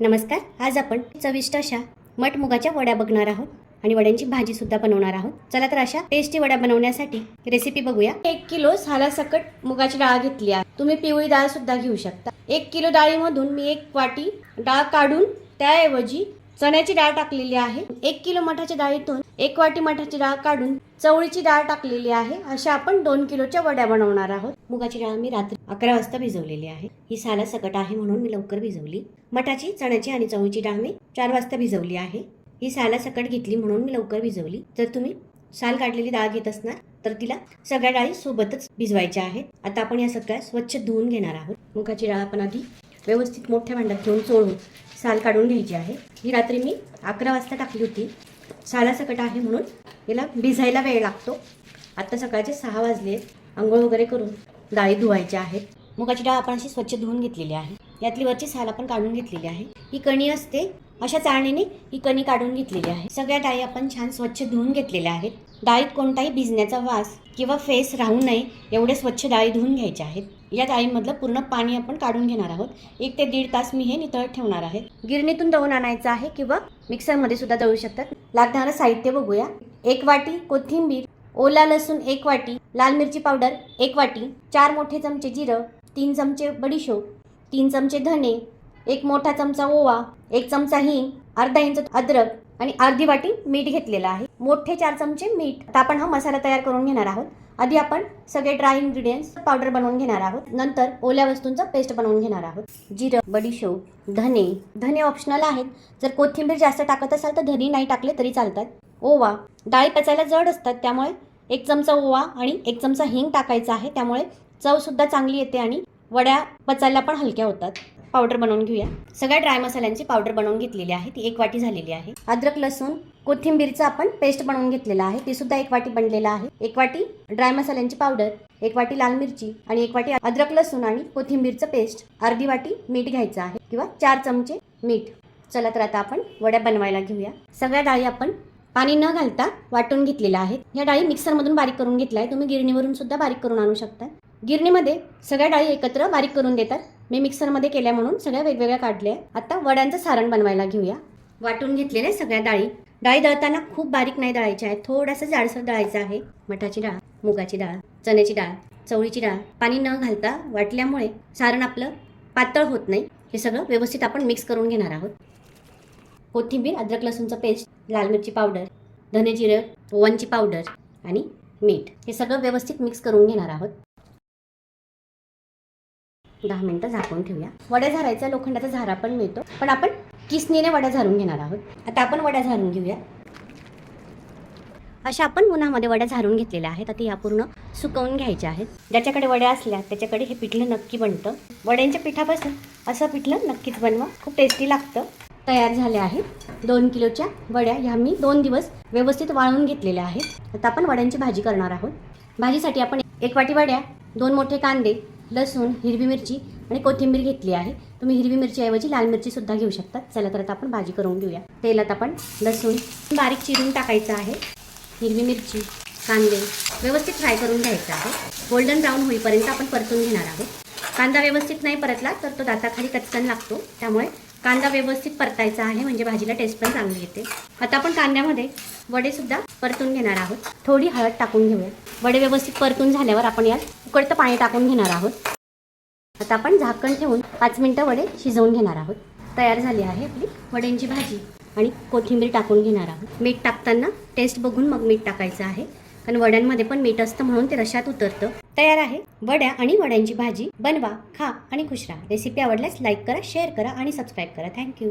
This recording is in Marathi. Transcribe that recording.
नमस्कार आज आपण चविष्ट अशा मठ मुगाच्या वड्या बघणार आहोत आणि वड्यांची भाजी सुद्धा बनवणार आहोत. चला तर अशा टेस्टी वड्या बनवण्यासाठी रेसिपी बघूया. एक किलो सालासकट मुगाची डाळ घेतली आहे. तुम्ही पिवळी डाळ सुद्धा घेऊ शकता. एक किलो डाळीमधून मी एक वाटी डाळ काढून त्याऐवजी चण्याची डाळ टाकलेली आहे. एक किलो मठाच्या डाळीतून एक वाटी मठाची डाळ काढून चवळीची डाळ टाकलेली आहे. अशा आपण दोन किलोच्या वड्या बनवणार आहोत. मुगाची डाळ मी रात्री अकरा वाजता भिजवलेली आहे. ही साला सकट आहे म्हणून मी लवकर भिजवली. मठाची चण्याची आणि चवळीची डाळ मी चार वाजता भिजवली आहे. ही साला सकट घेतली म्हणून मी लवकर भिजवली. जर तुम्ही साल काढलेली डाळ घेत असणार तर तिला सगळ्या डाळी सोबतच भिजवायच्या आहेत. आता आपण या सगळ्या स्वच्छ धुवून घेणार आहोत. मुगाची डाळ आपण आधी व्यवस्थित मोठ्या भांड्यात घेऊन चोळून साल काढून घ्यायची आहे. ही रात्री मी अकरा वाजता टाकली होती. सालासकट आहे म्हणून याला भिजायला वेळ लागतो. आत्ता सकाळचे सहा वाजले. आहेत आंघोळ वगैरे करून डाळी धुवायच्या आहेत. मुगाची डाळ आपण अशी स्वच्छ धुवून घेतलेली आहे. यातली वरची साल आपण काढून घेतलेली आहे. ही कणी असते. अशा चाळणीने ही कणी काढून घेतलेली आहे. सगळ्या डाळी आपण छान स्वच्छ धुवून घेतलेल्या आहेत. डाळीत कोणताही भिजण्याचा वास किंवा फेस राहू नये एवढे स्वच्छ डाळी धुवून घ्यायच्या आहेत. या डाळीमधलं पूर्ण पाणी आपण काढून घेणार आहोत. एक ते दीड तास मी हे नितळत ठेवणार आहे. गिरणीतून दळून आणायचं आहे किंवा मिक्सरमध्ये सुद्धा दळू शकतात. लागणारं साहित्य बघूया. एक वाटी कोथिंबीर ओला लसूण एक वाटी लाल मिरची पावडर एक वाटी चार मोठे चमचे जिरं तीन चमचे बडीशो तीन चमचे धने एक मोठा चमचा ओवा एक चमचा हिंग अर्धा इंच अद्रक आणि अर्धी वाटी मीठ घेतलेलं आहे. मोठे चार चमचे मीठ. आता आपण हा मसाला तयार करून घेणार आहोत. आधी आपण सगळे ड्राय इन्ग्रेडियंट्स पावडर बनवून घेणार आहोत. नंतर ओल्या वस्तूंचा पेस्ट बनवून घेणार आहोत. जिरं बडीशोप धने. धने ऑप्शनल आहेत. जर कोथिंबीर जास्त टाकत असाल तर धने नाही टाकले तरी चालतात. ओवा. डाळी पचायला जड असतात. त्यामुळे एक चमचा ओवा आणि एक चमचा हिंग टाकायचा आहे. त्यामुळे चव सुद्धा चांगली येते आणि वड्या पचायला पण हलक्या होतात. पावडर बनवून घेऊया. सगळ्या ड्राय मसाल्यांची पावडर बनवून घेतलेली आहे. ती एक वाटी झालेली आहे. अद्रक लसूण कोथिंबीरचा आपण पेस्ट बनवून घेतलेलं आहे. ती सुद्धा एक वाटी बनलेला आहे. एक वाटी ड्राय मसाल्यांची पावडर एक वाटी लाल मिरची आणि एक वाटी अद्रक लसूण आणि कोथिंबीरचं पेस्ट अर्धी वाटी मीठ घ्यायचं आहे किंवा चार चमचे मीठ. चला तर आता आपण वड्या बनवायला घेऊया. सगळ्या डाळी आपण पाणी न घालता वाटून घेतलेल्या आहेत. या डाळी मिक्सरमधून बारीक करून घेतल्या आहे तुम्ही गिरणीवरून सुद्धा बारीक करून आणू शकता. गिरणीमध्ये सगळ्या डाळी एकत्र बारीक करून देतात. मी मिक्सरमध्ये केल्या म्हणून सगळ्या वेगवेगळ्या काढल्या आता वड्यांचं सारण बनवायला घेऊया. वाटून घेतलेल्या सगळ्या डाळी. डाळी दळताना खूप बारीक नाही दळायच्या आहेत थोडंसं जाडसर दळायचं आहे. मठाची डाळ मुगाची डाळ चण्याची डाळ चवळीची डाळ. पाणी न घालता वाटल्यामुळे सारण आपलं पातळ होत नाही. हे सगळं व्यवस्थित आपण मिक्स करून घेणार आहोत. कोथिंबीर अद्रक लसूणचं पेस्ट लाल मिरची पावडर धने जिरं ओवनची पावडर आणि मीठ. हे सगळं व्यवस्थित मिक्स करून घेणार आहोत. दहा मिनटं झाकून ठेवूया. वड्या झारायचा लोखंडाचा झारा पण मिळतो. पण आपण किसनीने वड्या झारून घेणार आहोत. आता आपण वड्या झारून घेऊया. अशा आपण उन्हामध्ये वड्या झारून घेतलेल्या आहेत. आता या पूर्ण सुकवून घ्यायच्या आहेत. ज्याच्याकडे वड्या असल्या त्याच्याकडे हे पिठलं नक्की बनतं. वड्यांच्या पिठापासून असं पिठलं नक्कीच बनवा. खूप टेस्टी लागतं. तयार झाल्या आहेत. दोन किलोच्या वड्या ह्या मी दोन दिवस व्यवस्थित वाळवून घेतलेल्या आहेत. आता आपण वड्यांची भाजी करणार आहोत. भाजीसाठी आपण एक वाटी वड्या दोन मोठे कांदे लसूण हिरवी मिरची आणि कोथिंबीर घेतली आहे. तुम्ही हिरवी मिरचीऐवजी लाल मिरची सुद्धा घेऊ शकता. चला तर आता आपण भाजी करून घेऊया. तेलात आपण लसूण बारीक चिरून टाकायचं आहे. हिरवी मिरची कांदे व्यवस्थित फ्राय करून घ्यायचा आहे. गोल्डन ब्राऊन होईपर्यंत आपण परतून घेणार आहोत. कांदा व्यवस्थित नाही परतला तर तो दाताखाली कच्चन लागतो. त्यामुळे कांदा व्यवस्थित परतायचा आहे म्हणजे भाजीला टेस्ट पण चांगली येते. आता आपण कांद्यामध्ये वडे सुद्धा परतून घेणार आहोत. थोडी हळद टाकून घेऊया. वडे व्यवस्थित परतून झाल्यावर आपण यात उकडतं पाणी टाकून घेणार आहोत. आता आपण झाकण ठेवून पाच मिनटं वडे शिजवून घेणार आहोत. तयार झाली आहे आपली वड्यांची भाजी. आणि कोथिंबीर टाकून घेणार आहोत. मीठ टाकताना टेस्ट बघून मग मीठ टाकायचं आहे. कारण वड्यांमध्ये पण मीठ असतं म्हणून ते रशात उतरतं. तयार आहे. वड्या आणि वड्यांची भाजी बनवा खा आणि खुश राहा. रेसिपी आवडल्यास लाईक करा शेअर करा आणि सबस्क्राईब करा. थँक्यू